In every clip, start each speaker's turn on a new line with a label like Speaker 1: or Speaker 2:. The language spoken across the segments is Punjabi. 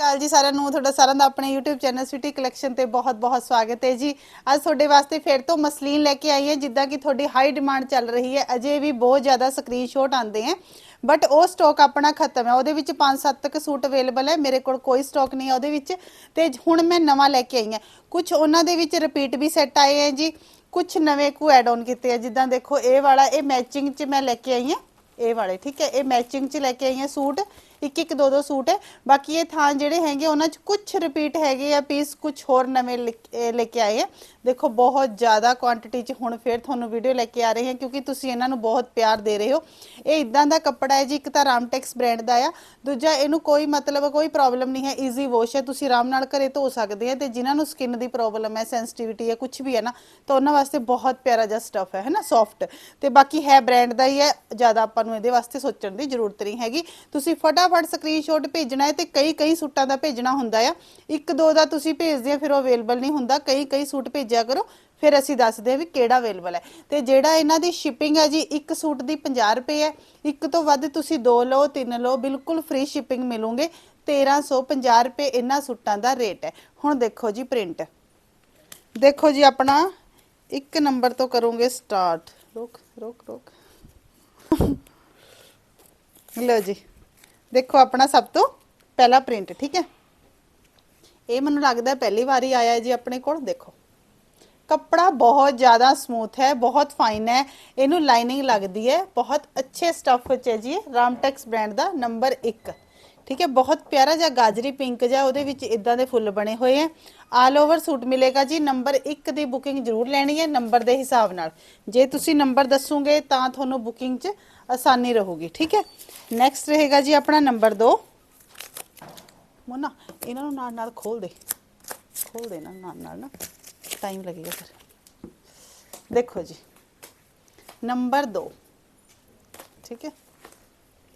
Speaker 1: ਕਾਲ ਜੀ ਸਾਰਿਆਂ ਨੂੰ, ਤੁਹਾਡਾ ਸਾਰਿਆਂ ਦਾ ਆਪਣੇ YouTube ਚੈਨਲ ਸਿਟੀ ਕਲੈਕਸ਼ਨ ਤੇ ਬਹੁਤ-ਬਹੁਤ ਸਵਾਗਤ ਹੈ ਜੀ। ਅੱਜ ਤੁਹਾਡੇ ਵਾਸਤੇ ਫਿਰ ਤੋਂ ਮਸਲੀਨ ਲੈ ਕੇ ਆਈ ਹਾਂ, ਜਿੱਦਾਂ ਕਿ ਤੁਹਾਡੀ ਹਾਈ ਡਿਮਾਂਡ ਚੱਲ ਰਹੀ ਹੈ, ਅਜੇ ਵੀ ਬਹੁਤ ਜ਼ਿਆਦਾ ਸਕਰੀਨਸ਼ਾਟ ਆਉਂਦੇ ਹੈ। ਬਟ ਉਹ ਸਟਾਕ ਆਪਣਾ ਖਤਮ ਹੈ, ਉਹਦੇ ਵਿੱਚ 5-7 ਤੱਕ ਸੂਟ ਅਵੇਲੇਬਲ ਹੈ, ਮੇਰੇ ਕੋਲ ਕੋਈ ਸਟਾਕ ਨਹੀਂ ਹੈ ਉਹਦੇ ਵਿੱਚ। ਤੇ ਹੁਣ ਮੈਂ ਨਵਾਂ ਲੈ ਕੇ ਆਈ ਹਾਂ। ਕੁਝ ਉਹਨਾਂ ਦੇ ਵਿੱਚ ਰਿਪੀਟ ਵੀ ਸੈੱਟ ਆਏ ਆ ਜੀ ਕੁਝ ਨਵੇਂ ਕੋ ਐਡ ਆਨ ਕੀਤੇ ਆ ਜਿੱਦਾਂ ਦੇਖੋ ਇਹ ਵਾਲਾ, ਇਹ ਮੈਚਿੰਗ 'ਚ ਮੈਂ ਲੈ ਕੇ ਆਈ ਹਾਂ। ਇਹ ਵਾਲੇ, ਠੀਕ ਹੈ, ਇਹ ਮੈਚਿੰਗ 'ਚ ਲੈ ਕੇ ਆਈ ਹਾਂ ਸੂਟ। ਇੱਕ ਇੱਕ ਦੋ ਦੋ ਸੂਟ ਹੈ। ਬਾਕੀ ਇਹ ਥਾਂ ਜਿਹੜੇ ਹੈਗੇ, ਉਹਨਾਂ 'ਚ ਕੁਝ ਰਿਪੀਟ ਹੈਗੇ ਆ ਪੀਸ ਕੁਝ ਹੋਰ ਨਵੇਂ ਲੈ ਕੇ ਆਏ ਆ। ਦੇਖੋ, ਬਹੁਤ ਜ਼ਿਆਦਾ ਕੁਆਂਟੀਟੀ 'ਚ ਹੁਣ ਫੇਰ ਤੁਹਾਨੂੰ ਵੀਡੀਓ ਲੈ ਕੇ ਆ ਰਹੇ ਹਾਂ, ਕਿਉਂਕਿ ਤੁਸੀਂ ਇਹਨਾਂ ਨੂੰ ਬਹੁਤ ਪਿਆਰ ਦੇ ਰਹੇ ਹੋ। ਇਹ ਇਦਾਂ ਦਾ ਕੱਪੜਾ ਹੈ ਜੀ, ਇੱਕ ਤਾਂ ਰਾਮਟੈਕਸ ਬ੍ਰਾਂਡ ਦਾ ਆ। ਦੂਜਾ, ਇਹਨੂੰ ਕੋਈ ਮਤਲਬ, ਕੋਈ ਪ੍ਰੋਬਲਮ ਨਹੀਂ ਹੈ ਈਜ਼ੀ ਵਾਸ਼ ਹੈ। ਤੁਸੀਂ ਆਰਾਮ ਨਾਲ ਘਰੇ ਧੋ ਸਕਦੇ ਆ ਤੇ ਜਿਨ੍ਹਾਂ ਨੂੰ ਸਕਿਨ ਦੀ ਪ੍ਰੋਬਲਮ ਹੈ ਸੈਂਸਿਟੀਵਿਟੀ ਹੈ ਕੁਝ ਵੀ ਹੈ ਨਾ, ਤਾਂ ਉਹਨਾਂ ਵਾਸਤੇ ਬਹੁਤ ਪਿਆਰਾ ਜਿਹਾ ਸਟਫ ਹੈ, ਹੈਨਾ ਸੌਫਟ ਤੇ ਬਾਕੀ ਹੈ ਬ੍ਰਾਂਡ ਦਾ ਹੀ ਹੈ, ਜ਼ਿਆਦਾ ਆਪਾਂ ਨੂੰ ਇਹਦੇ ਵਾਸਤੇ ਸੋਚਣ ਦੀ ਜ਼ਰੂਰਤ ਨਹੀਂ ਹੈਗੀ। ਤੁਸੀਂ ਫਟਾਫਟ ਸਕਰੀਨਸ਼ਾਟ ਭੇਜਣਾ ਹੈ ਤੇ ਕਈ ਕਈ ਸੂਟਾਂ ਦਾ ਭੇਜਣਾ ਹੁੰਦਾ ਆ। ਇੱਕ ਦੋ ਦਾ ਤੁਸੀਂ ਭੇਜਦੇ ਆ, ਫਿਰ ਉਹ ਅਵੇਲੇਬਲ ਨਹੀਂ ਹੁੰਦਾ। ਕਈ ਕਈ ਸੂਟ ਭੇਜਿਆ ਕਰੋ, ਫਿਰ ਅਸੀਂ ਦੱਸਦੇ ਆ ਵੀ ਕਿਹੜਾ ਅਵੇਲੇਬਲ ਹੈ। ਤੇ ਜਿਹੜਾ ਇਹਨਾਂ ਦੀ ਸ਼ਿਪਿੰਗ ਹੈ ਜੀ, ਇੱਕ ਸੂਟ ਦੀ 50 ਰੁਪਏ ਹੈ। ਇੱਕ ਤੋਂ ਵੱਧ ਤੁਸੀਂ ਦੋ ਲਓ, ਤਿੰਨ ਲਓ, ਬਿਲਕੁਲ ਫ੍ਰੀ ਸ਼ਿਪਿੰਗ ਮਿਲੂਗੇ। 1350 ਰੁਪਏ ਇਹਨਾਂ ਸੂਟਾਂ ਦਾ ਰੇਟ ਹੈ। ਹੁਣ ਦੇਖੋ ਜੀ ਪ੍ਰਿੰਟ ਦੇਖੋ ਜੀ ਆਪਣਾ, ਇੱਕ ਨੰਬਰ ਤੋਂ ਕਰੋਗੇ ਸਟਾਰਟ ਰੁਕ ਰੁਕ ਰੁਕ। ਲਓ ਜੀ। ਦੇਖੋ, ਆਪਣਾ ਸਭ ਤੋਂ ਪਹਿਲਾ ਪ੍ਰਿੰਟ ਠੀਕ ਹੈ? ਇਹ ਮੈਨੂੰ ਲੱਗਦਾ ਪਹਿਲੀ ਵਾਰੀ ਆਇਆ ਜੀ ਆਪਣੇ ਕੋਲ, ਦੇਖੋ। ਕੱਪੜਾ ਬਹੁਤ ਜ਼ਿਆਦਾ ਸਮੂਥ ਹੈ, ਬਹੁਤ ਫਾਈਨ ਹੈ। ਇਹਨੂੰ ਲਾਈਨਿੰਗ ਲੱਗਦੀ ਹੈ, ਬਹੁਤ ਅੱਛੇ ਸਟੱਫ ਵਿੱਚ ਹੈ ਜੀ ਰਾਮਟੈਕਸ ਬ੍ਰਾਂਡ ਦਾ ਨੰਬਰ 1 ਠੀਕ ਹੈ, ਬਹੁਤ ਪਿਆਰਾ ਜਿਹਾ ਗਾਜਰੀ ਪਿੰਕ ਜਿਹਾ ਉਹਦੇ ਵਿੱਚ ਇਦਾਂ ਦੇ ਫੁੱਲ ਬਣੇ ਹੋਏ ਹੈ ਆਲ ਓਵਰ ਸੂਟ ਮਿਲੇਗਾ ਜੀ ਨੰਬਰ 1 ਦੀ ਬੁਕਿੰਗ ਜ਼ਰੂਰ ਲੈਣੀ ਹੈ ਨੰਬਰ ਦੇ ਹਿਸਾਬ ਨਾਲ। ਜੇ ਤੁਸੀਂ ਨੰਬਰ ਦੱਸੋਗੇ ਤਾਂ ਤੁਹਾਨੂੰ ਬੁਕਿੰਗ 'ਚ ਆਸਾਨੀ ਰਹੂਗੀ, ਠੀਕ ਹੈ। ਨੈਕਸਟ ਰਹੇਗਾ ਜੀ ਆਪਣਾ ਨੰਬਰ 2 ਮੋਨਾ, ਇਹਨਾਂ ਨੂੰ ਨਾਲ ਨਾਲ ਖੋਲ ਦੇ। ਖੋਲ ਦੇ ਨਾ ਨਾਲ ਨਾਲ ਨਾ। ਟਾਈਮ ਲੱਗੇਗਾ ਫਿਰ। ਦੇਖੋ ਜੀ। ਨੰਬਰ 2 ਠੀਕ ਹੈ।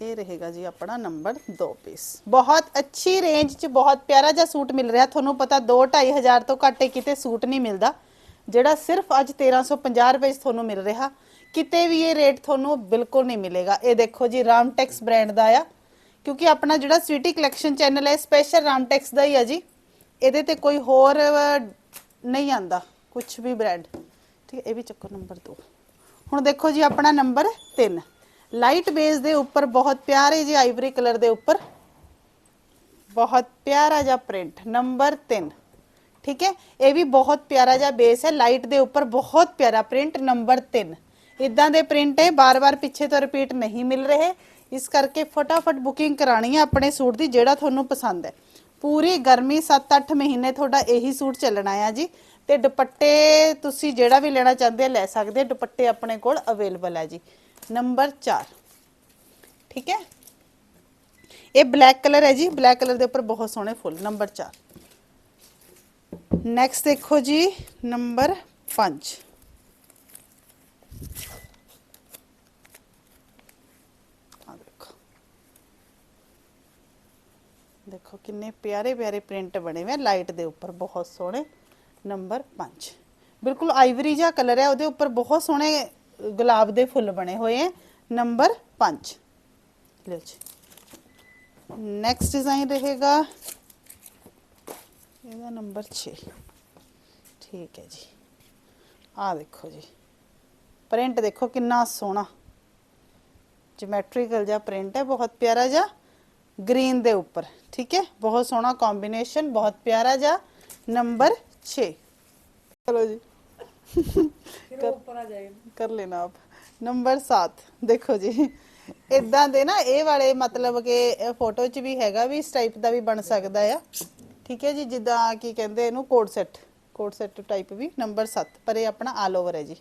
Speaker 1: ਇਹ ਰਹੇਗਾ ਜੀ ਆਪਣਾ ਨੰਬਰ 2 ਪੀਸ। ਬਹੁਤ ਅੱਛੀ ਰੇਂਜ 'ਚ ਬਹੁਤ ਪਿਆਰਾ ਜਿਹਾ ਸੂਟ ਮਿਲ ਰਿਹਾ। ਤੁਹਾਨੂੰ ਪਤਾ 2 ਹਜ਼ਾਰ ਤੋਂ ਘੱਟ ਕਿਤੇ ਸੂਟ ਨਹੀਂ ਮਿਲਦਾ। ਜਿਹੜਾ ਸਿਰਫ ਅੱਜ 1350 ਰੁਪਏ 'ਚ ਤੁਹਾਨੂੰ ਮਿਲ ਰਿਹਾ। ਕਿਤੇ ਵੀ ਇਹ ਰੇਟ ਤੁਹਾਨੂੰ ਬਿਲਕੁਲ ਨਹੀਂ ਮਿਲੇਗਾ। ਇਹ ਦੇਖੋ ਜੀ ਰਾਮਟੈਕਸ ਬ੍ਰਾਂਡ ਦਾ ਆ। ਕਿਉਂਕਿ ਆਪਣਾ ਜਿਹੜਾ ਸਵੀਟੀ ਕਲੈਕਸ਼ਨ ਚੈਨਲ ਹੈ ਸਪੈਸ਼ਲ ਰਾਮਟੈਕਸ ਦਾ ਹੀ ਆ ਜੀ। ਇਹਦੇ ਤੇ ਕੋਈ ਹੋਰ ਅਹ, ਨਹੀਂ ਆਂਦਾ। ਕੁਝ ਵੀ ਬ੍ਰਾਂਡ ਠੀਕ ਹੈ ਇਹ ਵੀ ਚੱਕੋ ਨੰਬਰ 2 ਹੁਣ ਦੇਖੋ ਜੀ ਆਪਣਾ ਨੰਬਰ 3 ਲਾਈਟ ਬੇਸ ਦੇ ਉੱਪਰ ਬਹੁਤ ਪਿਆਰੇ ਜਿਹੇ ਆਈਵਰੀ ਕਲਰ ਦੇ ਉੱਪਰ ਬਹੁਤ ਪਿਆਰਾ ਜਿਹਾ ਪ੍ਰਿੰਟ ਨੰਬਰ 3 ਠੀਕ ਹੈ? ਇਹ ਵੀ ਬਹੁਤ ਪਿਆਰਾ ਜਿਹਾ ਬੇਸ ਹੈ ਲਾਈਟ ਦੇ ਉੱਪਰ ਬਹੁਤ ਪਿਆਰਾ ਪ੍ਰਿੰਟ ਨੰਬਰ 3 ਇਦਾਂ ਦੇ ਪ੍ਰਿੰਟ ਹੈ ਬਾਰ-ਬਾਰ ਪਿੱਛੇ ਤੋਂ ਰਿਪੀਟ ਨਹੀਂ ਮਿਲ ਰਹੇ। ਇਸ ਕਰਕੇ ਫਟਾਫਟ ਬੁਕਿੰਗ ਕਰਾਣੀ ਹੈ ਆਪਣੇ ਸੂਟ ਦੀ, ਜਿਹੜਾ ਤੁਹਾਨੂੰ ਪਸੰਦ ਹੈ। ਪੂਰੀ ਗਰਮੀ 7-8 ਮਹੀਨੇ ਤੁਹਾਡਾ ਇਹੀ ਸੂਟ ਚੱਲਣਾ ਆ ਜੀ। ਤੇ ਦੁਪੱਟੇ ਤੁਸੀਂ ਜਿਹੜਾ ਵੀ ਲੈਣਾ ਚਾਹੁੰਦੇ ਲੈ ਸਕਦੇ ਦੁਪੱਟੇ ਆਪਣੇ ਕੋਲ ਅਵੇਲੇਬਲ ਹੈ ਜੀ। ਨੰਬਰ 4 ਠੀਕ ਹੈ ਇਹ ਬਲੈਕ ਕਲਰ ਹੈ ਜੀ ਬਲੈਕ ਕਲਰ ਦੇ ਉੱਪਰ ਬਹੁਤ ਸੋਹਣੇ ਫੁੱਲ ਨੰਬਰ 4 ਨੈਕਸਟ ਦੇਖੋ ਜੀ ਨੰਬਰ 5 ਆ ਦੇਖੋ ਦੇਖੋ ਕਿੰਨੇ ਪਿਆਰੇ ਪਿਆਰੇ ਪ੍ਰਿੰਟ ਬਣੇ ਹੋਏ ਆ ਲਾਈਟ ਦੇ ਉੱਪਰ ਬਹੁਤ ਸੋਹਣੇ ਨੰਬਰ 5 ਬਿਲਕੁਲ ਆਈਵਰੀ ਜਿਹਾ ਕਲਰ ਹੈ ਉਹਦੇ ਉੱਪਰ ਬਹੁਤ ਸੋਹਣੇ ਗੁਲਾਬ ਦੇ ਫੁੱਲ ਬਣੇ ਹੋਏ ਹੈ। ਨੰਬਰ 5 ਲਓ ਜੀ। ਨੈਕਸਟ ਡਿਜ਼ਾਈਨ ਰਹੇਗਾ। ਇਹਦਾ ਨੰਬਰ 6 ਠੀਕ ਹੈ ਜੀ। ਆ ਦੇਖੋ ਜੀ। ਪ੍ਰਿੰਟ ਦੇਖੋ ਕਿੰਨਾ ਸੋਹਣਾ। ਜਿਓਮੈਟ੍ਰੀਕਲ ਜਿਹਾ ਪ੍ਰਿੰਟ ਹੈ, ਬਹੁਤ ਪਿਆਰਾ ਜਿਹਾ। ਗ੍ਰੀਨ ਦੇ ਉੱਪਰ, ਠੀਕ ਹੈ? ਬਹੁਤ ਸੋਹਣਾ ਕੰਬੀਨੇਸ਼ਨ ਬਹੁਤ ਪਿਆਰਾ ਜਿਹਾ। ਨੰਬਰ 6 ਚਲੋ ਜੀ।
Speaker 2: फिर वो ऊपर आ जाएगा
Speaker 1: ਕਰ ਲੈਣਾ ਆਪ ਨੰਬਰ 7 ਦੇਖੋ ਜੀ ਇਦਾਂ ਦੇ ਨਾ ਇਹ ਵਾਲੇ ਮਤਲਬ ਕਿ ਫੋਟੋ 'ਚ ਵੀ ਹੈਗਾ ਵੀ ਇਸ ਟਾਈਪ ਦਾ ਵੀ ਬਣ ਸਕਦਾ ਆ ਠੀਕ ਹੈ ਜੀ ਜਿੱਦਾਂ ਕੀ ਕਹਿੰਦੇ ਇਹਨੂੰ code set code set type ਵੀ ਨੰਬਰ 7 ਪਰ ਇਹ ਆਪਣਾ ਆਲ ਓਵਰ ਹੈ ਜੀ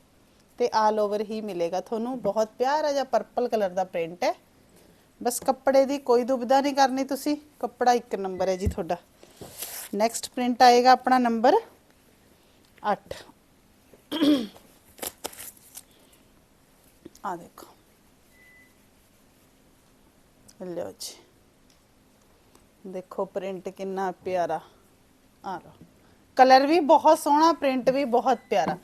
Speaker 1: ਤੇ ਆਲ ਓਵਰ ਹੀ ਮਿਲੇਗਾ ਤੁਹਾਨੂੰ ਬਹੁਤ ਪਿਆਰਾ ਜਿਹਾ ਪਰਪਲ ਕਲਰ ਦਾ ਪ੍ਰਿੰਟ ਹੈ ਬਸ ਕੱਪੜੇ ਦੀ ਕੋਈ ਦੁਬਿਧਾ ਨਹੀਂ ਕਰਨੀ ਤੁਸੀਂ ਕੱਪੜਾ ਇੱਕ ਨੰਬਰ ਹੈ ਜੀ ਤੁਹਾਡਾ ਨੈਕਸਟ ਪ੍ਰਿੰਟ ਆਏਗਾ ਆਪਣਾ ਨੰਬਰ 8 ਆ ਦੇਖੋ। ਲਓ ਜੀ। ਦੇਖੋ ਪ੍ਰਿੰਟ ਕਿੰਨਾ ਪਿਆਰਾ। ਆ ਲਓ। ਕਲਰ ਵੀ ਬਹੁਤ ਸੋਹਣਾ ਪ੍ਰਿੰਟ ਵੀ ਬਹੁਤ ਪਿਆਰਾ।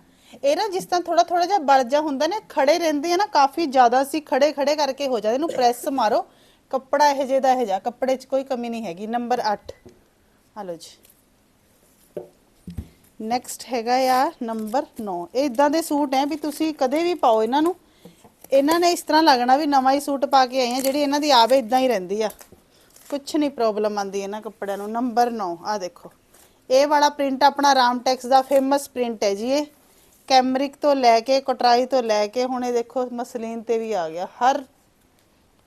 Speaker 1: ਇਹ ਨਾ ਜਿਸ ਤਰ੍ਹਾਂ ਥੋੜਾ ਥੋੜਾ ਜਿਹਾ ਬਰਜਾ ਹੁੰਦਾ ਨਾ ਖੜੇ ਰਹਿੰਦੇ ਆ ਨਾ, ਕਾਫੀ ਜ਼ਿਆਦਾ ਸੀ ਖੜੇ ਖੜੇ ਕਰਕੇ ਹੋ ਜਾਂਦੇ। ਇਹਨੂੰ ਪ੍ਰੈਸ ਮਾਰੋ। ਕੱਪੜਾ ਇਹ ਜਿਹੇ ਦਾ ਇਹ ਜਾ ਕੱਪੜੇ 'ਚ ਕੋਈ ਕਮੀ ਨਹੀਂ ਹੈਗੀ। ਨੰਬਰ 8 ਹਲੋ ਜੀ। ਨੈਕਸਟ ਹੈਗਾ ਆ ਨੰਬਰ 9 ਇਹ ਇਦਾਂ ਦੇ ਸੂਟ ਹੈ ਵੀ ਤੁਸੀਂ ਕਦੇ ਵੀ ਪਾਓ ਇਹਨਾਂ ਨੂੰ। ਇਹਨਾਂ ਨੇ ਇਸ ਤਰ੍ਹਾਂ ਲੱਗਣਾ ਵੀ ਨਵਾਂ ਹੀ ਸੂਟ ਪਾ ਕੇ ਆਏ ਆ, ਜਿਹੜੀ ਇਹਨਾਂ ਦੀ ਆਵੇ ਇਦਾਂ ਹੀ ਰਹਿੰਦੀ ਆ। ਕੁਛ ਨਹੀਂ ਪ੍ਰੋਬਲਮ ਆਂਦੀ ਇਹਨਾਂ ਕੱਪੜਿਆਂ ਨੂੰ। ਨੰਬਰ 9 ਆ ਦੇਖੋ। ਇਹ ਵਾਲਾ ਪ੍ਰਿੰਟ ਆਪਣਾ ਰਾਮਟੈਕਸ ਦਾ ਫੇਮਸ ਪ੍ਰਿੰਟ ਹੈ ਜੀ ਇਹ। ਕੈਮਰਿਕ ਤੋਂ ਲੈ ਕੇ ਕਟਰਾਈ ਤੋਂ ਲੈ ਕੇ, ਹੁਣ ਇਹ ਦੇਖੋ ਮਸਲੀਨ ਤੇ ਵੀ ਆ ਗਿਆ। ਹਰ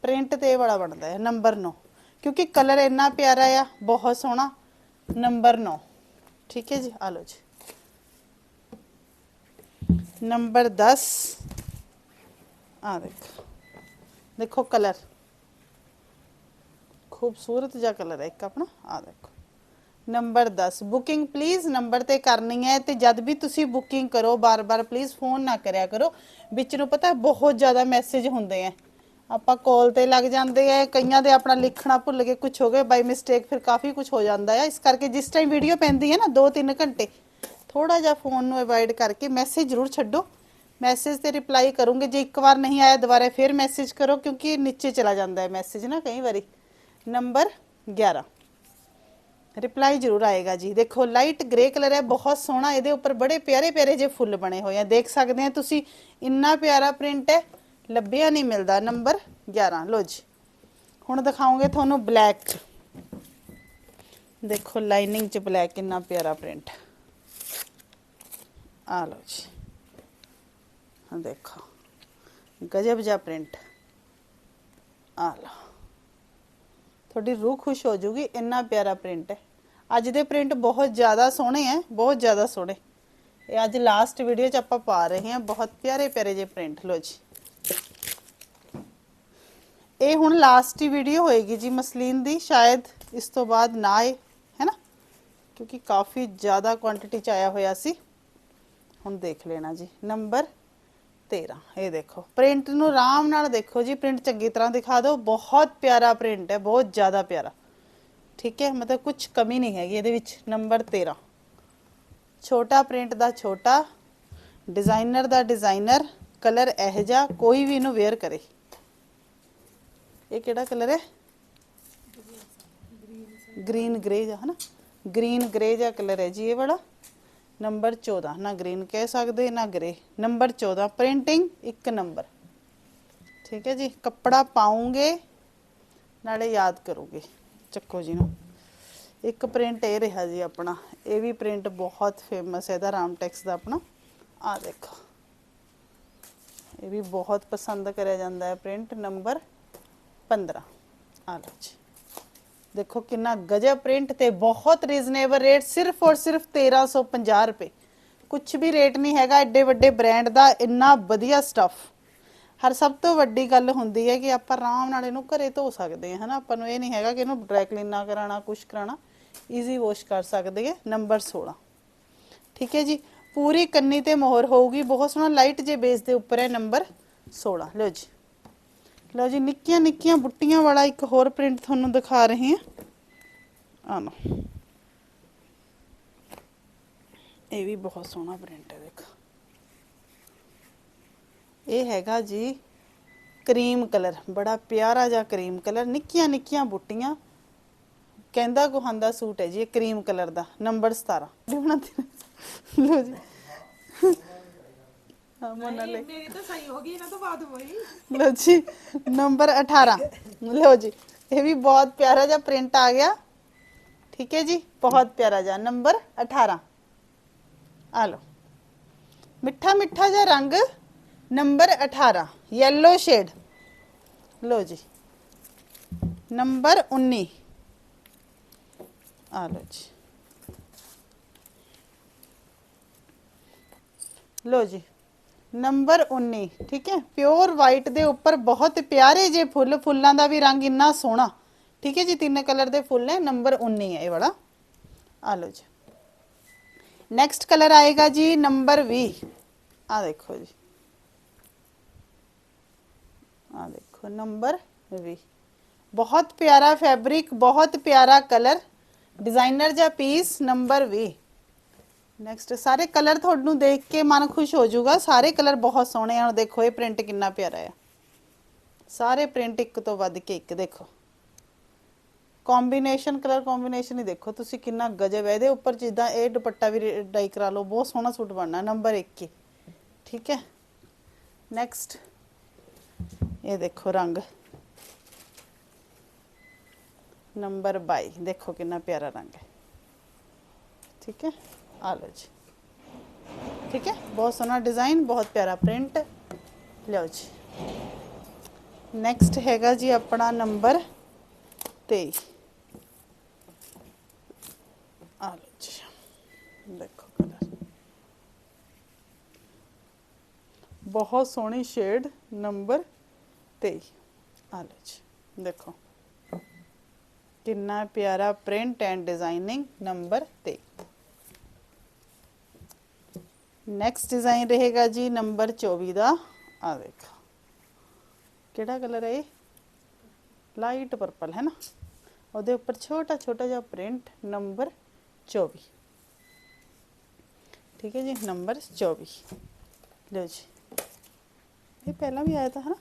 Speaker 1: ਪ੍ਰਿੰਟ ਤੇ ਇਹ ਵਾਲਾ ਬਣਦਾ ਹੈ। ਨੰਬਰ 9 ਕਿਉਂਕਿ ਕਲਰ ਇੰਨਾ ਪਿਆਰਾ ਆ, ਬਹੁਤ ਸੋਹਣਾ। ਨੰਬਰ 9 ਠੀਕ ਹੈ ਜੀ ਆ ਲਓ ਜੀ। ਨੰਬਰ 10 ਆ ਦੇਖੋ ਦੇਖੋ ਕਲਰ। ਖੂਬਸੂਰਤ ਜਿਹਾ ਕਲਰ ਹੈ ਇੱਕ ਆਪਣਾ। ਆ ਦੇਖੋ। ਨੰਬਰ 10 ਬੁਕਿੰਗ ਪਲੀਜ਼ ਨੰਬਰ ਤੇ ਕਰਨੀ ਹੈ ਤੇ ਜਦ ਵੀ ਤੁਸੀਂ ਬੁਕਿੰਗ ਕਰੋ, ਬਾਰ-ਬਾਰ ਪਲੀਜ਼ ਫੋਨ ਨਾ ਕਰਿਆ ਕਰੋ। ਵਿੱਚ ਨੂੰ ਪਤਾ ਬਹੁਤ ਜ਼ਿਆਦਾ ਮੈਸੇਜ ਹੁੰਦੇ ਆ। ਆਪਾਂ ਕਾਲ ਤੇ ਲੱਗ ਜਾਂਦੇ ਆ, ਕਈਆਂ ਦੇ ਆਪਣਾ ਲਿਖਣਾ ਭੁੱਲ ਕੇ ਕੁਝ ਹੋ ਗਿਆ ਬਾਈ ਮਿਸਟੇਕ ਫਿਰ ਕਾਫੀ ਕੁਝ ਹੋ ਜਾਂਦਾ ਹੈ ਇਸ ਕਰਕੇ ਜਿਸ ਟਾਈਮ ਵੀਡੀਓ ਪੈਂਦੀ ਹੈ ਨਾ 2-3 ਘੰਟੇ ਥੋੜਾ ਜਿਹਾ ਫੋਨ ਨੂੰ ਅਵੋਇਡ ਕਰਕੇ ਮੈਸੇਜ ਜ਼ਰੂਰ ਛੱਡੋ। ਮੈਸੇਜ ਤੇ ਰਿਪਲਾਈ ਕਰੂੰਗੇ। ਜੇ ਇੱਕ ਵਾਰ ਨਹੀਂ ਆਇਆ, ਦੁਬਾਰਾ ਫਿਰ ਮੈਸੇਜ ਕਰੋ, ਕਿਉਂਕਿ ਨੀਚੇ ਚਲਾ ਜਾਂਦਾ ਹੈ ਮੈਸੇਜ ਨਾ ਕਈ ਵਾਰੀ। ਨੰਬਰ 11 ਰਿਪਲਾਈ ਜ਼ਰੂਰ ਆਏਗਾ ਜੀ। ਦੇਖੋ ਲਾਈਟ ਗ੍ਰੇ ਕਲਰ ਹੈ, ਬਹੁਤ ਸੋਹਣਾ। ਇਹਦੇ ਉੱਪਰ ਬੜੇ ਪਿਆਰੇ ਪਿਆਰੇ ਜੇ ਫੁੱਲ ਬਣੇ ਹੋਏ ਆ। ਦੇਖ ਸਕਦੇ ਆ ਤੁਸੀਂ, ਇੰਨਾ ਪਿਆਰਾ ਪ੍ਰਿੰਟ ਹੈ, ਲੱਭਿਆ ਨਹੀਂ ਮਿਲਦਾ। ਨੰਬਰ 11 ਲੋ ਜੀ। ਹੁਣ ਦਿਖਾਉਂਗੇ ਤੁਹਾਨੂੰ ਬਲੈਕ ਚ ਦੇਖੋ ਲਾਈਨਿੰਗ ਚ ਬਲੈਕ ਕਿੰਨਾ ਪਿਆਰਾ ਪ੍ਰਿੰਟ ਆ ਲੋ ਜੀ। ਦੇਖੋ। ਗਜਬ ਜਿਹਾ ਪ੍ਰਿੰਟ ਆ ਲਓ। ਤੁਹਾਡੀ ਰੂਹ ਖੁਸ਼ ਹੋ ਜਾਊਗੀ ਇੰਨਾ ਪਿਆਰਾ ਪ੍ਰਿੰਟ ਹੈ। ਅੱਜ ਦੇ ਪ੍ਰਿੰਟ ਬਹੁਤ ਜ਼ਿਆਦਾ ਸੋਹਣੇ ਹੈ, ਬਹੁਤ ਜ਼ਿਆਦਾ ਸੋਹਣੇ। ਇਹ ਅੱਜ ਲਾਸਟ ਵੀਡੀਓ 'ਚ ਆਪਾਂ ਪਾ ਰਹੇ ਹਾਂ, ਬਹੁਤ ਪਿਆਰੇ ਪਿਆਰੇ ਜੇ ਪ੍ਰਿੰਟ ਲੋ ਜੀ। ਇਹ ਹੁਣ ਲਾਸਟ ਹੀ ਵੀਡੀਓ ਹੋਏਗੀ ਜੀ ਮਸਲੀਨ ਦੀ, ਸ਼ਾਇਦ ਇਸ ਤੋਂ ਬਾਅਦ ਨਾ ਆਏ ਹੈਨਾ ਕਿਉਂਕਿ ਕਾਫੀ ਜ਼ਿਆਦਾ ਕੁਆਂਟੀਟੀ ਚ ਆਇਆ ਹੋਇਆ ਸੀ। ਹੁਣ ਦੇਖ ਲੈਣਾ ਜੀ। ਨੰਬਰ 13 ਇਹ ਦੇਖੋ। ਪ੍ਰਿੰਟ ਨੂੰ ਆਰਾਮ ਨਾਲ ਦੇਖੋ ਜੀ ਪ੍ਰਿੰਟ ਚੰਗੀ ਤਰ੍ਹਾਂ ਦਿਖਾ ਦਿਓ। ਬਹੁਤ ਪਿਆਰਾ ਪ੍ਰਿੰਟ ਹੈ, ਬਹੁਤ ਜ਼ਿਆਦਾ ਪਿਆਰਾ। ਠੀਕ ਹੈ, ਮਤਲਬ ਕੁਝ ਕਮੀ ਨਹੀਂ ਹੈਗੀ ਇਹਦੇ ਵਿੱਚ। ਨੰਬਰ 13 ਛੋਟਾ ਪ੍ਰਿੰਟ ਦਾ ਛੋਟਾ ਡਿਜ਼ਾਈਨਰ ਦਾ ਡਿਜ਼ਾਈਨਰ ਕਲਰ ਇਹ ਜਿਹਾ ਕੋਈ ਵੀ ਇਹਨੂੰ ਵੇਅਰ ਕਰੇ। ਇਹ ਕਿਹੜਾ ਕਲਰ ਹੈ? ਗ੍ਰੀਨ ਗ੍ਰੇ ਜਿਹਾ, ਹਨਾ? ਗ੍ਰੀਨ ਗ੍ਰੇ ਜਾ ਕਲਰ ਹੈ ਜੀ ਇਹ ਵਾਲਾ। ਨੰਬਰ 14 ਨਾ ਗ੍ਰੀਨ ਕਹਿ ਸਕਦੇ, ਨਾ ਗ੍ਰੇ। ਨੰਬਰ 14 ਪ੍ਰਿੰਟਿੰਗ, ਇੱਕ ਨੰਬਰ। ਠੀਕ ਹੈ ਜੀ, ਕੱਪੜਾ ਪਾਉਂਗੇ, ਨਾਲੇ ਯਾਦ ਕਰੋਗੇ। ਚੱਕੋ ਜੀ ਨੂੰ। ਇੱਕ ਪ੍ਰਿੰਟ ਇਹ ਰਿਹਾ ਜੀ ਆਪਣਾ, ਇਹ ਵੀ ਪ੍ਰਿੰਟ ਬਹੁਤ ਫੇਮਸ ਹੈ ਇਹਦਾ, ਰਾਮਟੈਕਸ ਦਾ ਆਪਣਾ। ਆ ਦੇਖੋ। ਇਹ ਵੀ ਬਹੁਤ ਪਸੰਦ ਕਰਿਆ ਜਾਂਦਾ ਹੈ ਪ੍ਰਿੰਟ ਨੰਬਰ 15 ਆ ਲਓ ਜੀ। ਦੇਖੋ ਕਿੰਨਾ ਗਜਬ ਪ੍ਰਿੰਟ ਤੇ ਬਹੁਤ ਰੀਜ਼ਨੇਬਲ ਰੇਟ ਸਿਰਫ ਔਰ ਸਿਰਫ 1350 ਰੁਪਏ। ਕੁਝ ਵੀ ਰੇਟ ਨਹੀਂ ਹੈਗਾ, ਐਡੇ ਵੱਡੇ ਬ੍ਰਾਂਡ ਦਾ ਇੰਨਾ ਵਧੀਆ ਸਟੱਫ ਹਰ ਸਭ ਤੋਂ ਵੱਡੀ ਗੱਲ ਹੁੰਦੀ ਹੈ ਕਿ ਆਪਾਂ ਆਰਾਮ ਨਾਲ ਇਹਨੂੰ ਘਰੇ ਧੋ ਸਕਦੇ ਹਾਂ, ਹਨਾ? ਆਪਾਂ ਨੂੰ ਇਹ ਨਹੀਂ ਹੈਗਾ ਕਿ ਇਹਨੂੰ ਡਰਾਈ ਕਲੀਨ ਨਾ ਕਰਾਣਾ ਕੁਛ ਕਰਾਣਾ ਈਜ਼ੀ ਵਾਸ਼ ਕਰ ਸਕਦੇ ਹਾਂ। ਨੰਬਰ 16 ਠੀਕ ਹੈ ਜੀ? ਪੂਰੀ ਕੰਨੀ ਤੇ ਮੋਹਰ ਹੋਊਗੀ। ਬਹੁਤ ਸੋਹਣਾ ਲਾਈਟ ਜੇ ਬੇਸ ਦੇ ਉੱਪਰ ਹੈ। ਨੰਬਰ 16 ਲਓ ਜੀ। ਲਓ ਜੀ, ਨਿੱਕੀਆਂ ਨਿੱਕੀਆਂ ਬੁੱਟੀਆਂ ਵਾਲਾ ਇੱਕ ਹੋਰ ਪ੍ਰਿੰਟ ਤੁਹਾਨੂੰ ਦਿਖਾ ਰਹੇ ਹਾਂ। ਆ ਇਹ ਵੀ ਬਹੁਤ ਸੋਹਣਾ ਪ੍ਰਿੰਟ ਹੈ, ਦੇਖੋ। ਇਹ ਹੈਗਾ ਜੀ ਕਰੀਮ ਕਲਰ, ਬੜਾ ਪਿਆਰਾ ਜਿਹਾ ਕਰੀਮ ਕਲਰ, ਨਿੱਕੀਆਂ ਨਿੱਕੀਆਂ ਬੁੱਟੀਆਂ। ਕਹਿੰਦਾ ਗੁਹਾਂਦਾ ਸੂਟ ਹੈ ਜੀ, ਇਹ ਕਰੀਮ ਕਲਰ ਦਾ, ਨੰਬਰ 17 ਲਓ ਜੀ। ਹਾਂ ਮੋਨਾ ਲੈ
Speaker 2: ਮੇਰੀ ਤਾਂ ਸਹੀ ਹੋ ਗਈ ਨਾ ਤਾਂ ਬਾਤ ਹੋਈ
Speaker 1: ਲੋ ਜੀ ਨੰਬਰ 18 ਲੋ ਜੀ ਇਹ ਵੀ ਬਹੁਤ ਪਿਆਰਾ ਜਿਹਾ ਪ੍ਰਿੰਟ ਆ ਗਿਆ ਠੀਕ ਹੈ ਜੀ ਬਹੁਤ ਪਿਆਰਾ ਜਿਹਾ ਨੰਬਰ 18 ਆ ਲੋ ਮਿੱਠਾ ਮਿੱਠਾ ਜਿਹਾ ਰੰਗ ਨੰਬਰ 18 ਯੈਲੋ ਸ਼ੇਡ ਲੋ ਜੀ ਨੰਬਰ 19 ਆ ਲੋ ਜੀ ਲੋ ਜੀ ਨੰਬਰ 19 ਠੀਕ ਹੈ? ਪਿਓਰ ਵਾਈਟ ਦੇ ਉੱਪਰ ਬਹੁਤ ਪਿਆਰੇ ਜੇ ਫੁੱਲ, ਫੁੱਲਾਂ ਦਾ ਵੀ ਰੰਗ ਇੰਨਾ ਸੋਹਣਾ। ਠੀਕ ਹੈ ਜੀ, ਤਿੰਨ ਕਲਰ ਦੇ ਫੁੱਲ ਨੇ ਨੰਬਰ 19 ਹੈ ਇਹ ਵਾਲਾ। ਆ ਲਓ ਜੀ। ਨੈਕਸਟ ਕਲਰ ਆਏਗਾ ਜੀ, ਨੰਬਰ 20 ਆ ਦੇਖੋ ਜੀ। ਆ ਦੇਖੋ, ਨੰਬਰ 20 ਬਹੁਤ ਪਿਆਰਾ ਫੈਬਰਿਕ ਬਹੁਤ ਪਿਆਰਾ ਕਲਰ। ਡਿਜ਼ਾਈਨਰ ਜਾਂ ਪੀਸ ਨੰਬਰ 20 ਨੈਕਸਟ ਸਾਰੇ ਕਲਰ ਤੁਹਾਨੂੰ ਦੇਖ ਕੇ ਮਨ ਖੁਸ਼ ਹੋ ਜਾਊਗਾ। ਸਾਰੇ ਕਲਰ ਬਹੁਤ ਸੋਹਣੇ ਆ। ਦੇਖੋ, ਇਹ ਪ੍ਰਿੰਟ ਕਿੰਨਾ ਪਿਆਰਾ ਆ। ਸਾਰੇ ਪ੍ਰਿੰਟ ਇੱਕ ਤੋਂ ਵੱਧ ਕੇ ਇੱਕ, ਦੇਖੋ। ਕੰਬੀਨੇਸ਼ਨ ਕਲਰ ਕੰਬੀਨੇਸ਼ਨ ਹੀ ਦੇਖੋ। ਤੁਸੀਂ ਕਿੰਨਾ ਗਜਬ ਹੈ ਇਹਦੇ ਉੱਪਰ ਜਿੱਦਾਂ ਇਹ ਦੁਪੱਟਾ ਵੀ ਡਾਈ ਕਰਾ ਲਓ। ਬਹੁਤ ਸੋਹਣਾ ਸੂਟ ਬਣਨਾ। ਨੰਬਰ 1 ਠੀਕ ਹੈ? ਨੈਕਸਟ ਇਹ ਦੇਖੋ ਰੰਗ। ਨੰਬਰ 22 ਦੇਖੋ ਕਿੰਨਾ ਪਿਆਰਾ ਰੰਗ ਹੈ। ਠੀਕ ਹੈ? ਆ ਲਓ ਜੀ ਠੀਕ ਹੈ ਬਹੁਤ ਸੋਹਣਾ ਡਿਜ਼ਾਈਨ ਬਹੁਤ ਪਿਆਰਾ ਪ੍ਰਿੰਟ ਲਓ ਜੀ ਨੈਕਸਟ ਹੈਗਾ ਜੀ ਆਪਣਾ ਨੰਬਰ 23 ਆ ਲਓ ਜੀ ਦੇਖੋ ਕਲਰ ਬਹੁਤ ਸੋਹਣੀ ਸ਼ੇਡ ਨੰਬਰ 23 ਆ ਲਓ ਜੀ ਦੇਖੋ ਕਿੰਨਾ ਪਿਆਰਾ print and designing number 23 next design ਰਹੇਗਾ ਜੀ ਨੰਬਰ 24 ਦਾ ਆ ਦੇਖੋ ਕਿਹੜਾ ਕਲਰ ਹੈ ਇਹ ਲਾਈਟ ਪਰਪਲ ਹੈ ਨਾ ਉਹਦੇ ਉੱਪਰ ਛੋਟਾ ਛੋਟਾ ਜਿਹਾ ਪ੍ਰਿੰਟ ਨੰਬਰ 24 ਠੀਕ ਹੈ ਜੀ ਨੰਬਰ 24 ਲਓ ਜੀ ਇਹ ਪਹਿਲਾਂ ਵੀ ਆਇਆ था है ना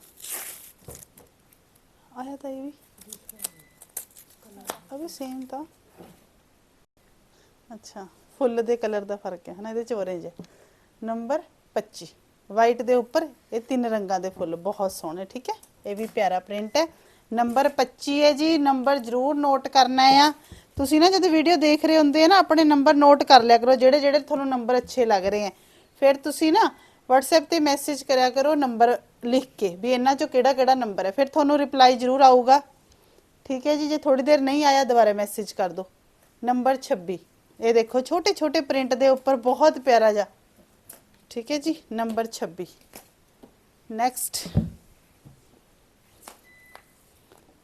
Speaker 1: आया था ये भी ਅਭੀ ਸੇਮ ਤਾਂ ਅੱਛਾ ਫੁੱਲ ਦੇ ਕਲਰ ਦਾ ਫਰਕ ਹੈ ਹਨਾ ਇਹਦੇ ਚ orange ਹੈ ਨੰਬਰ 25 ਵਾਈਟ ਦੇ ਉੱਪਰ ਇਹ ਤਿੰਨ ਰੰਗਾਂ ਦੇ ਫੁੱਲ ਬਹੁਤ ਸੋਹਣੇ, ਠੀਕ ਹੈ? ਇਹ ਵੀ ਪਿਆਰਾ ਪ੍ਰਿੰਟ ਹੈ। ਨੰਬਰ 25 ਹੈ ਜੀ, ਨੰਬਰ ਜ਼ਰੂਰ ਨੋਟ ਕਰਨਾ ਆ। ਤੁਸੀਂ ਨਾ ਜਦੋਂ ਵੀਡੀਓ ਦੇਖ ਰਹੇ ਹੁੰਦੇ ਆ ਨਾ, ਆਪਣੇ ਨੰਬਰ ਨੋਟ ਕਰ ਲਿਆ ਕਰੋ, ਜਿਹੜੇ ਜਿਹੜੇ ਤੁਹਾਨੂੰ ਨੰਬਰ ਅੱਛੇ ਲੱਗ ਰਹੇ ਆ। ਫਿਰ ਤੁਸੀਂ ਨਾ WhatsApp ਤੇ ਮੈਸੇਜ ਕਰਿਆ ਕਰੋ ਨੰਬਰ ਲਿਖ ਕੇ ਵੀ ਇਹਨਾਂ ਚੋਂ ਕਿਹੜਾ ਕਿਹੜਾ ਨੰਬਰ ਹੈ। ਫਿਰ ਤੁਹਾਨੂੰ ਰਿਪਲਾਈ ਜ਼ਰੂਰ ਆਊਗਾ। ਠੀਕ ਹੈ ਜੀ, ਜੇ ਥੋੜੀ ਦੇਰ ਨਹੀਂ ਆਇਆ, ਦੁਬਾਰਾ ਮੈਸੇਜ ਕਰ ਦਿਓ। ਨੰਬਰ 26 ਇਹ ਦੇਖੋ, ਛੋਟੇ ਛੋਟੇ ਪ੍ਰਿੰਟ ਦੇ ਉੱਪਰ ਬਹੁਤ ਪਿਆਰਾ ਜਿਹਾ ਠੀਕ ਹੈ ਜੀ ਨੰਬਰ 26 ਨੈਕਸਟ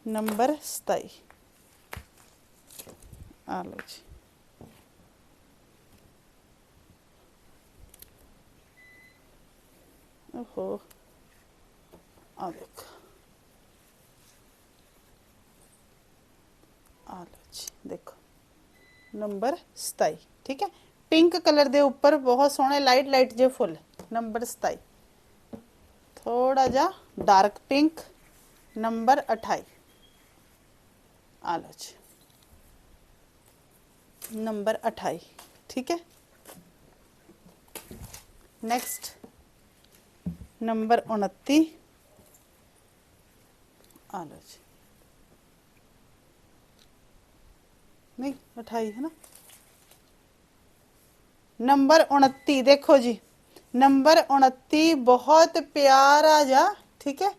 Speaker 1: ਨੰਬਰ 27 ਆ ਲਓ ਜੀ ਓਹੋ ਆ ਦੇਖੋ ਆ ਲਓ ਜੀ ਦੇਖੋ ਨੰਬਰ 27 ਠੀਕ ਹੈ ਪਿੰਕ ਕਲਰ ਦੇ ਉੱਪਰ ਬਹੁਤ ਸੋਹਣੇ ਲਾਈਟ ਲਾਈਟ ਜਿਹੇ ਫੁੱਲ ਨੰਬਰ 27 ਥੋੜਾ ਜਿਹਾ ਡਾਰਕ ਪਿੰਕ ਨੰਬਰ 28 ਆ ਲਓ ਜੀ ਨੰਬਰ 28 ਠੀਕ ਹੈ ਨੈਕਸਟ ਨੰਬਰ 29 ਆ ਲਓ ਜੀ ਨਹੀਂ 28 ਹੈ ਨਾ ਨੰਬਰ 29 ਦੇਖੋ ਜੀ ਨੰਬਰ 29 ਬਹੁਤ ਪਿਆਰਾ ਜਾ ਠੀਕ ਹੈ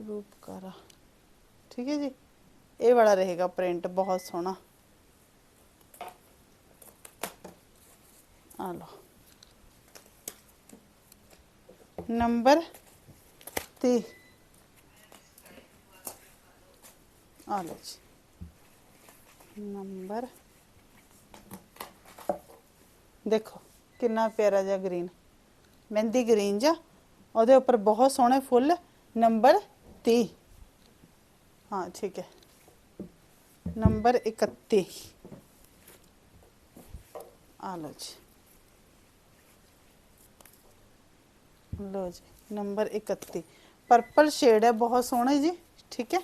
Speaker 1: ਰੂਪਕਾਰਾ ਠੀਕ ਹੈ ਜੀ ਇਹ ਵਾਲਾ ਰਹੇਗਾ ਪ੍ਰਿੰਟ ਬਹੁਤ ਸੋਹਣਾ ਆ ਲਓ ਨੰਬਰ 30 ਆ ਲਓ ਜੀ ਨੰਬਰ ਦੇਖੋ, ਕਿੰਨਾ ਪਿਆਰਾ ਜਿਹਾ ਗ੍ਰੀਨ ਮਹਿੰਦੀ ਗ੍ਰੀਨ ਜਾ ਉਹਦੇ ਉੱਪਰ ਬਹੁਤ ਸੋਹਣੇ ਫੁੱਲ, ਨੰਬਰ 30 ਹਾਂ, ਠੀਕ ਹੈ। ਨੰਬਰ 31 ਆ ਲਓ ਜੀ। ਲਓ ਜੀ, ਨੰਬਰ 31 ਪਰਪਲ ਸ਼ੇਡ ਹੈ, ਬਹੁਤ ਸੋਹਣੀ ਜੀ, ਠੀਕ ਹੈ।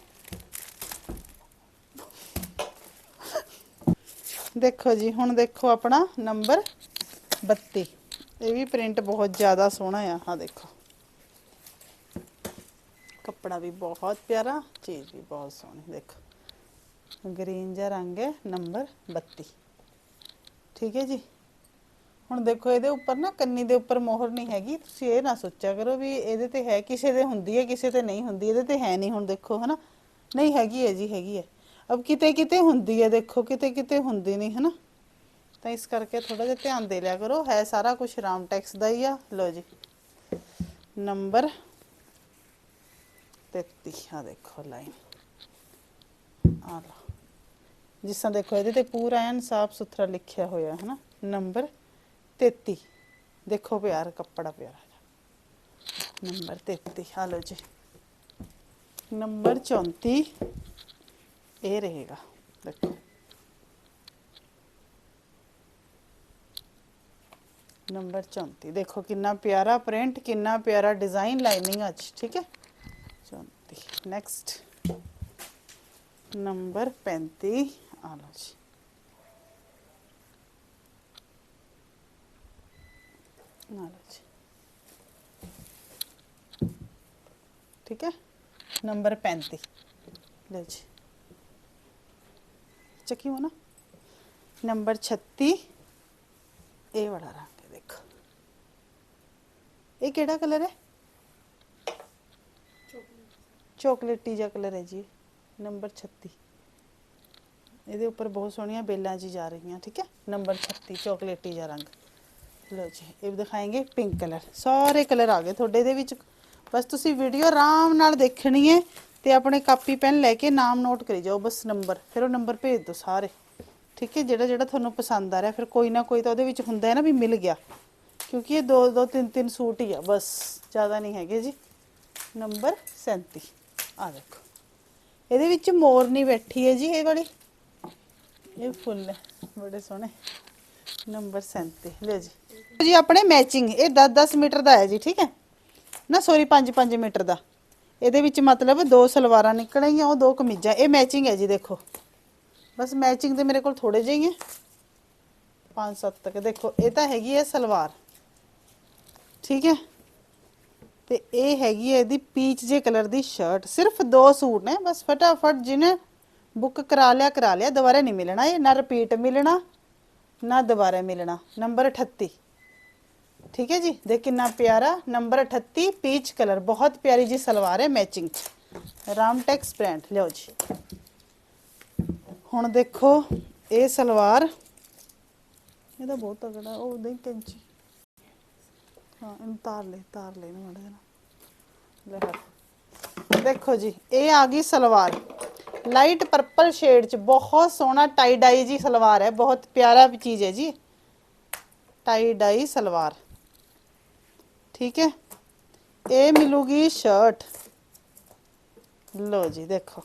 Speaker 1: ਦੇਖੋ ਜੀ, ਹੁਣ ਦੇਖੋ ਆਪਣਾ ਨੰਬਰ 32 ਇਹ ਵੀ ਪ੍ਰਿੰਟ ਬਹੁਤ ਜ਼ਿਆਦਾ ਸੋਹਣਾ ਆ ਹਾਂ ਦੇਖੋ। ਕੱਪੜਾ ਵੀ ਬਹੁਤ ਪਿਆਰਾ, ਚੀਜ਼ ਵੀ ਬਹੁਤ ਸੋਹਣੀ, ਦੇਖੋ। ਗ੍ਰੀਨ ਜਿਹਾ ਰੰਗ ਹੈ, ਨੰਬਰ 32 ਠੀਕ ਹੈ ਜੀ? ਹੁਣ ਦੇਖੋ, ਇਹਦੇ ਉੱਪਰ ਨਾ ਕੰਨੀ ਦੇ ਉੱਪਰ ਮੋਹਰ ਨਹੀਂ ਹੈਗੀ। ਤੁਸੀਂ ਇਹ ਨਾ ਸੋਚਿਆ ਕਰੋ ਵੀ ਇਹਦੇ ਤੇ ਹੈ ਕਿਸੇ ਦੇ, ਹੁੰਦੀ ਹੈ ਕਿਸੇ ਤੇ ਨਹੀਂ ਹੁੰਦੀ। ਇਹਦੇ ਤੇ ਹੈ ਨਹੀਂ ਹੁਣ, ਦੇਖੋ, ਹਨਾ? ਨਹੀਂ, ਹੈਗੀ ਹੈ ਜੀ, ਹੈਗੀ ਹੈ। ਅਬ ਕਿਤੇ ਕਿਤੇ ਹੁੰਦੀ ਹੈ, ਦੇਖੋ ਕਿਤੇ ਕਿਤੇ ਹੁੰਦੀ ਨਹੀਂ, ਹਨਾ? ਤਾਂ ਇਸ ਕਰਕੇ ਥੋੜਾ ਜਿਹਾ ਧਿਆਨ ਦੇ ਲਿਆ ਕਰੋ। ਹੈ ਸਾਰਾ ਕੁਝ ਰਾਮਟੈਕਸ ਦਾ ਹੀ ਆ। ਲਓ ਜੀ। ਨੰਬਰ 33 ਆ ਦੇਖੋ, ਲਾਈਨ। ਆ ਲਓ। ਜਿਸ ਤਰ੍ਹਾਂ ਦੇਖੋ, ਇਹਦੇ ਤੇ ਪੂਰਾ ਐਨ ਸਾਫ਼ ਸੁਥਰਾ ਲਿਖਿਆ ਹੋਇਆ ਹੈ ਨਾ। ਨੰਬਰ 33 ਦੇਖੋ ਪਿਆਰ, ਕੱਪੜਾ ਪਿਆਰਾ ਜਿਹਾ। ਨੰਬਰ 33 ਆ ਲਓ ਜੀ। ਨੰਬਰ 34 ਇਹ ਰਹੇਗਾ। ਦੇਖੋ। ਨੰਬਰ 34 ਦੇਖੋ ਕਿੰਨਾ ਪਿਆਰਾ ਪ੍ਰਿੰਟ ਕਿੰਨਾ ਪਿਆਰਾ ਡਿਜ਼ਾਈਨ ਲਾਈਨਿੰਗ ਅੱਜ ਠੀਕ ਹੈ 34 ਨੈਕਸਟ ਨੰਬਰ 35 ਆ ਲਓ ਜੀ ਆ ਲਓ ਜੀ ਠੀਕ ਹੈ ਨੰਬਰ 35 ਲਓ ਜੀ ਚੱਕੀ ਹੋ ਨਾ ਨੰਬਰ 36 ਇਹ ਵਾਲਾ ਰੰਗ ਹੈ ਦੇਖੋ ਇਹ ਕਿਹੜਾ ਕਲਰ ਹੈ? ਚੋਕਲੇਟੀ ਜਿਹਾ ਕਲਰ ਹੈ ਜੀ, ਨੰਬਰ 36 ਇਹਦੇ ਉੱਪਰ ਬਹੁਤ ਸੋਹਣੀਆਂ ਬੇਲਾਂ ਜੀ ਜਾ ਰਹੀਆਂ, ਠੀਕ ਹੈ? ਨੰਬਰ 36 ਚੋਕਲੇਟੀ ਜਿਹਾ ਰੰਗ। ਲਓ ਜੀ, ਇਹ ਵੀ ਪਿੰਕ ਕਲਰ। ਸਾਰੇ ਕਲਰ ਆ ਗਏ ਤੁਹਾਡੇ ਦੇ ਵਿੱਚ। ਬਸ ਤੁਸੀਂ ਵੀਡੀਓ ਆਰਾਮ ਨਾਲ ਦੇਖਣੀ ਹੈ ਤੇ ਆਪਣੇ ਕਾਪੀ ਪੈਨ ਲੈ ਕੇ ਨਾਮ ਨੋਟ ਕਰੀ ਜਾਓ, ਬਸ ਨੰਬਰ। ਫਿਰ ਉਹ ਨੰਬਰ ਭੇਜ ਦਿਓ ਸਾਰੇ। ਠੀਕ ਹੈ ਜਿਹੜਾ ਜਿਹੜਾ ਤੁਹਾਨੂੰ ਪਸੰਦ ਆ ਰਿਹਾ, ਫਿਰ ਕੋਈ ਨਾ ਕੋਈ ਤਾਂ ਉਹਦੇ ਵਿੱਚ ਹੁੰਦਾ ਹੈ ਨਾ ਵੀ ਮਿਲ ਗਿਆ। ਕਿਉਂਕਿ ਇਹ ਦੋ ਦੋ ਤਿੰਨ ਤਿੰਨ ਸੂਟ ਹੀ ਆ, ਬਸ, ਜ਼ਿਆਦਾ ਨਹੀਂ ਹੈਗੇ ਜੀ। ਨੰਬਰ 37 ਆ ਦੇਖੋ। ਇਹਦੇ ਵਿੱਚ ਮੋਰਨੀ ਬੈਠੀ ਹੈ ਜੀ ਇਹ ਵਾਲੀ। ਇਹ ਫੁੱਲ ਹੈ, ਬੜੇ ਸੋਹਣੇ। ਨੰਬਰ 37 ਲੈ ਜੀ। ਜੀ, ਆਪਣੇ ਮੈਚਿੰਗ ਇਹ 10 10 ਮੀਟਰ ਦਾ ਹੈ ਜੀ, ਠੀਕ ਹੈ? ਨਾ ਸੌਰੀ 5 5 ਮੀਟਰ ਦਾ। ਇਹਦੇ ਵਿੱਚ ਮਤਲਬ ਦੋ ਸਲਵਾਰਾਂ ਨਿਕਲਣਗੀਆਂ ਉਹ ਦੋ ਕਮੀਜ਼ਾਂ। ਇਹ ਮੈਚਿੰਗ ਹੈ ਜੀ, ਦੇਖੋ। ਬਸ ਮੈਚਿੰਗ ਤੇ ਮੇਰੇ ਕੋਲ ਥੋੜੇ ਜਿਹੇ ਹੀ ਹੈ। 5 7 ਤੱਕ। ਦੇਖੋ, ਇਹ ਤਾਂ ਹੈਗੀ ਹੈ ਸਲਵਾਰ। ਠੀਕ ਹੈ? ਤੇ ਇਹ ਹੈਗੀ ਹੈ ਇਹਦੀ ਪੀਚ ਜੇ ਕਲਰ ਦੀ ਸ਼ਰਟ ਸਿਰਫ ਦੋ ਸੂਟ ਨੇ, ਬਸ ਫਟਾਫਟ ਜਿਹਨੇ ਬੁੱਕ ਕਰਾ ਲਿਆ ਕਰਾ ਲਿਆ, ਦੁਬਾਰਾ ਨਹੀਂ ਮਿਲਣਾ ਇਹ, ਨਾ ਰਿਪੀਟ ਮਿਲਣਾ, ਨਾ ਦੁਬਾਰਾ ਮਿਲਣਾ। ਨੰਬਰ 38 ਠੀਕ ਹੈ ਜੀ? ਦੇਖ ਕਿੰਨਾ ਪਿਆਰਾ। ਨੰਬਰ 38 ਪੀਚ ਕਲਰ ਬਹੁਤ ਪਿਆਰੀ ਜੀ ਸਲਵਾਰ ਹੈ ਮੈਚਿੰਗ ਚ ਰਾਮਟੈਕਸ ਬ੍ਰਾਂਡ ਲਿਓ ਜੀ। ਹੁਣ ਦੇਖੋ, ਇਹ ਸਲਵਾਰ, ਇਹਦਾ ਬਹੁਤ ਤਗੜਾ ਉਹ ਦੇ ਕੈਂਚੀ। ਹਾਂ, ਇਹਨੂੰ ਤਾਰ ਲੈ ਤਾਰ ਲੈ ਇਹਨੂੰ ਮਾੜਾ ਜਿਹਾ ਨਾ। ਲੈ ਹੱਥ। ਦੇਖੋ ਜੀ, ਇਹ ਆ ਗਈ ਸਲਵਾਰ। ਲਾਈਟ ਪਰਪਲ ਸ਼ੇਡ ਚ ਬਹੁਤ ਸੋਹਣਾ ਟਾਈ ਡਾਈ ਜੀ ਸਲਵਾਰ ਹੈ, ਬਹੁਤ ਪਿਆਰਾ ਵੀ ਚੀਜ਼ ਹੈ ਜੀ। Tie dye salwar. ਠੀਕ ਹੈ? ਇਹ ਮਿਲੂਗੀ ਸ਼ਰਟ ਲੋ ਜੀ, ਦੇਖੋ।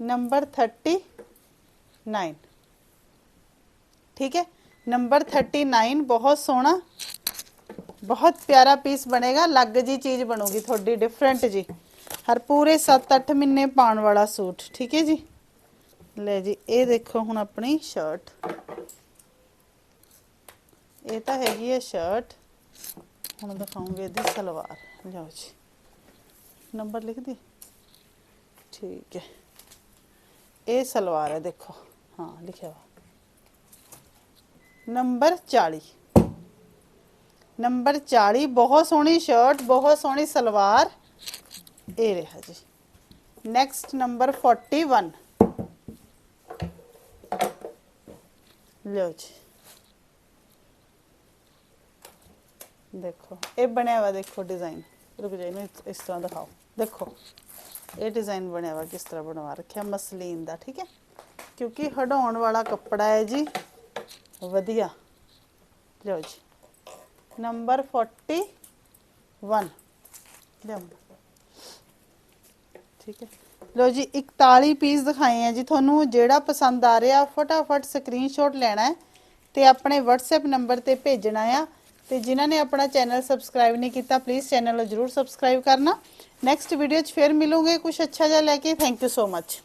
Speaker 1: ਨੰਬਰ 39 ਠੀਕ ਹੈ? ਨੰਬਰ 39 ਬਹੁਤ ਪਿਆਰਾ ਪੀਸ ਬਣੇਗਾ, ਅਲੱਗ ਜੀ ਚੀਜ਼ ਬਣੂਗੀ ਤੁਹਾਡੀ ਡਿਫਰੈਂਟ ਜੀ। ਹਰ ਪੂਰੇ 7-8 ਮਹੀਨੇ ਪਾਉਣ ਵਾਲਾ ਸੂਟ, ਠੀਕ ਹੈ ਜੀ? ਲੈ ਜੀ, ਇਹ ਦੇਖੋ ਹੁਣ ਆਪਣੀ ਸ਼ਰਟ ਇਹ ਤਾਂ ਹੈਗੀ ਹੈ ਸ਼ਰਟ ਹੁਣ ਦਿਖਾਉਂਗੇ ਇਹਦੀ ਸਲਵਾਰ। ਲਓ ਜੀ। ਨੰਬਰ ਲਿਖ ਦੀ? ਠੀਕ ਹੈ। ਇਹ ਸਲਵਾਰ ਹੈ, ਦੇਖੋ। ਹਾਂ, ਲਿਖਿਆ ਵਾ। ਨੰਬਰ 40 ਨੰਬਰ 40 ਬਹੁਤ ਸੋਹਣੀ ਸ਼ਰਟ ਬਹੁਤ ਸੋਹਣੀ ਸਲਵਾਰ ਇਹ ਰਿਹਾ ਜੀ ਨੈਕਸਟ ਨੰਬਰ 41 ਲਓ ਜੀ ਦੇਖੋ ਇਹ ਬਣਿਆ ਵਾ ਦੇਖੋ ਡਿਜ਼ਾਈਨ ਰੁਕ ਜਾਓ ਇਹਨੂੰ ਇਸ- ਇਸ ਤਰ੍ਹਾਂ ਦਿਖਾਓ ਦੇਖੋ ਇਹ ਡਿਜ਼ਾਈਨ ਬਣਿਆ ਵਾ ਕਿਸ ਤਰ੍ਹਾਂ ਬਣਵਾ ਰੱਖਿਆ ਮਸਲੀਨ ਦਾ ਠੀਕ ਹੈ ਕਿਉਂਕਿ ਹਟਾਉਣ ਵਾਲਾ ਕੱਪੜਾ ਹੈ ਜੀ ਵਧੀਆ ਲਓ ਜੀ ਨੰਬਰ 41 ਲਿਆਓ। ਠੀਕ ਹੈ। ਲੋ ਜੀ 41 ਪੀਸ ਦਿਖਾਏ ਆ ਜੀ। ਤੁਹਾਨੂੰ ਜਿਹੜਾ ਪਸੰਦ ਆ ਰਿਹਾ, ਫਟਾਫਟ ਸਕਰੀਨਸ਼ਾਟ ਲੈਣਾ ਹੈ ਤੇ ਆਪਣੇ WhatsApp ਨੰਬਰ ਤੇ ਭੇਜਣਾ ਆ। ਤੇ ਜਿਨ੍ਹਾਂ ਨੇ ਆਪਣਾ ਚੈਨਲ ਸਬਸਕ੍ਰਾਈਬ ਨਹੀਂ ਕੀਤਾ ਪਲੀਜ਼ ਚੈਨਲ ਨੂੰ ਜਰੂਰ ਸਬਸਕ੍ਰਾਈਬ ਕਰਨਾ। ਨੈਕਸਟ ਵੀਡੀਓ 'ਚ ਫੇਰ ਮਿਲੂਗੇ। ਕੁਝ ਅੱਛਾ ਜਿਹਾ ਲੈ ਕੇ। Thank you so much